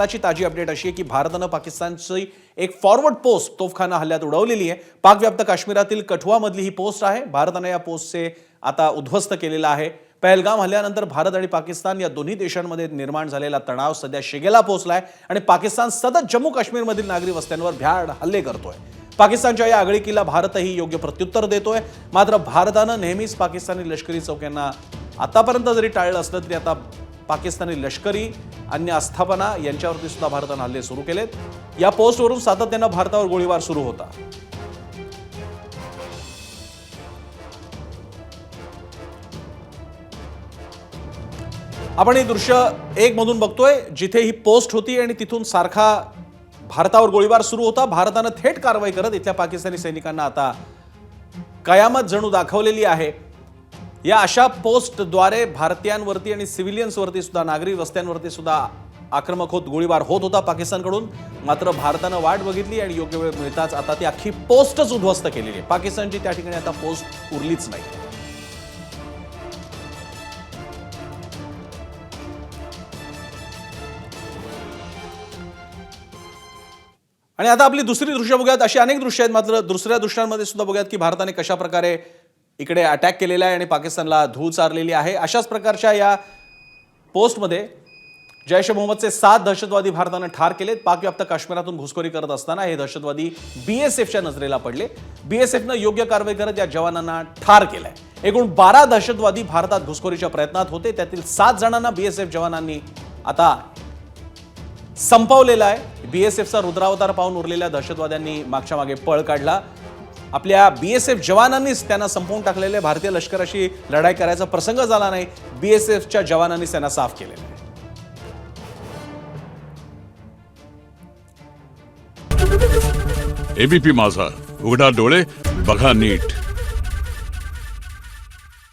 आताची ताजी अपडेट अशी आहे की भारतानं पाकिस्तानची एक फॉरवर्ड पोस्ट तोफखाना हल्ल्यात उडवलेली आहे. पाकव्याप्त काश्मीरातील कठुआमधली ही पोस्ट आहे. भारतानं या पोस्टचे आता उद्ध्वस्त केलेला आहे. पहलगाम हल्ल्यानंतर भारत आणि पाकिस्तान या दोन्ही देशांमध्ये निर्माण झालेला तणाव सध्या शिगेला पोहोचलाय आणि पाकिस्तान सतत जम्मू काश्मीरमधील नागरी वस्त्यांवर भ्याड हल्ले करतोय. पाकिस्तानच्या या आगळीकीला भारतही योग्य प्रत्युत्तर देतोय. मात्र भारतानं नेहमीच पाकिस्तानी लष्करी चौक्यांना आतापर्यंत जरी टाळलं असलं तरी आता पाकिस्तानी लष्करी अन्य आस्थापना यांच्यावरती सुद्धा भारतानं हल्ले सुरू केलेत. या पोस्टवरून सातत्यानं भारतावर गोळीबार सुरू होता. आपण हे दृश्य एक मधून बघतोय जिथे ही पोस्ट होती आणि तिथून सारखा भारतावर गोळीबार सुरू होता. भारतानं थेट कारवाई करत इथल्या पाकिस्तानी सैनिकांना आता कयामत जणू दाखवलेली आहे. या अशा पोस्टद्वारे भारतीयांवरती आणि सिव्हिलियन्सवरती सुद्धा नागरी वस्त्यांवरती सुद्धा आक्रमक होत गोळीबार होत होता पाकिस्तानकडून. मात्र भारतानं वाट बघितली आणि योग्य वेळ मिळताच आता ती अख्खी पोस्टच उद्ध्वस्त केलेली आहे. पाकिस्तानची त्या ठिकाणी आता पोस्ट उरलीच नाही. आणि आता आपली दुसरी दृश्य बघूयात. अशी अनेक दृश्य आहेत मात्र दुसऱ्या दृश्यांमध्ये सुद्धा बघूयात की भारताने कशा प्रकारे इकडे अटॅक केलेला आहे आणि पाकिस्तानला धूळ चारलेली आहे. अशाच प्रकारच्या या पोस्टमध्ये जैश मोहम्मदचे सात दहशतवादी भारतानं ठार केलेत. पाकव्याप्त काश्मीरातून घुसखोरी करत असताना हे दहशतवादी बीएसएफच्या नजरेला पडले. बीएसएफनं योग्य कारवाई करत या जवानांना ठार केलंय. एकूण बारा दहशतवादी भारतात घुसखोरीच्या प्रयत्नात होते. त्यातील सात जणांना बीएसएफ जवानांनी आता संपवलेला आहे. बीएसएफचा रुद्रावतार पाहून उरलेल्या दहशतवाद्यांनी मागच्या मागे पळ काढला. आपल्या बीएसएफ जवानांनीच त्यांना संपवून टाकलेले. भारतीय लष्कराशी लढाई करायचा प्रसंग झाला नाही. बीएसएफच्या जवानांनीच त्यांना साफ केलेलं आहे. एबीपी माझा. उघडा डोळे बघा नीट.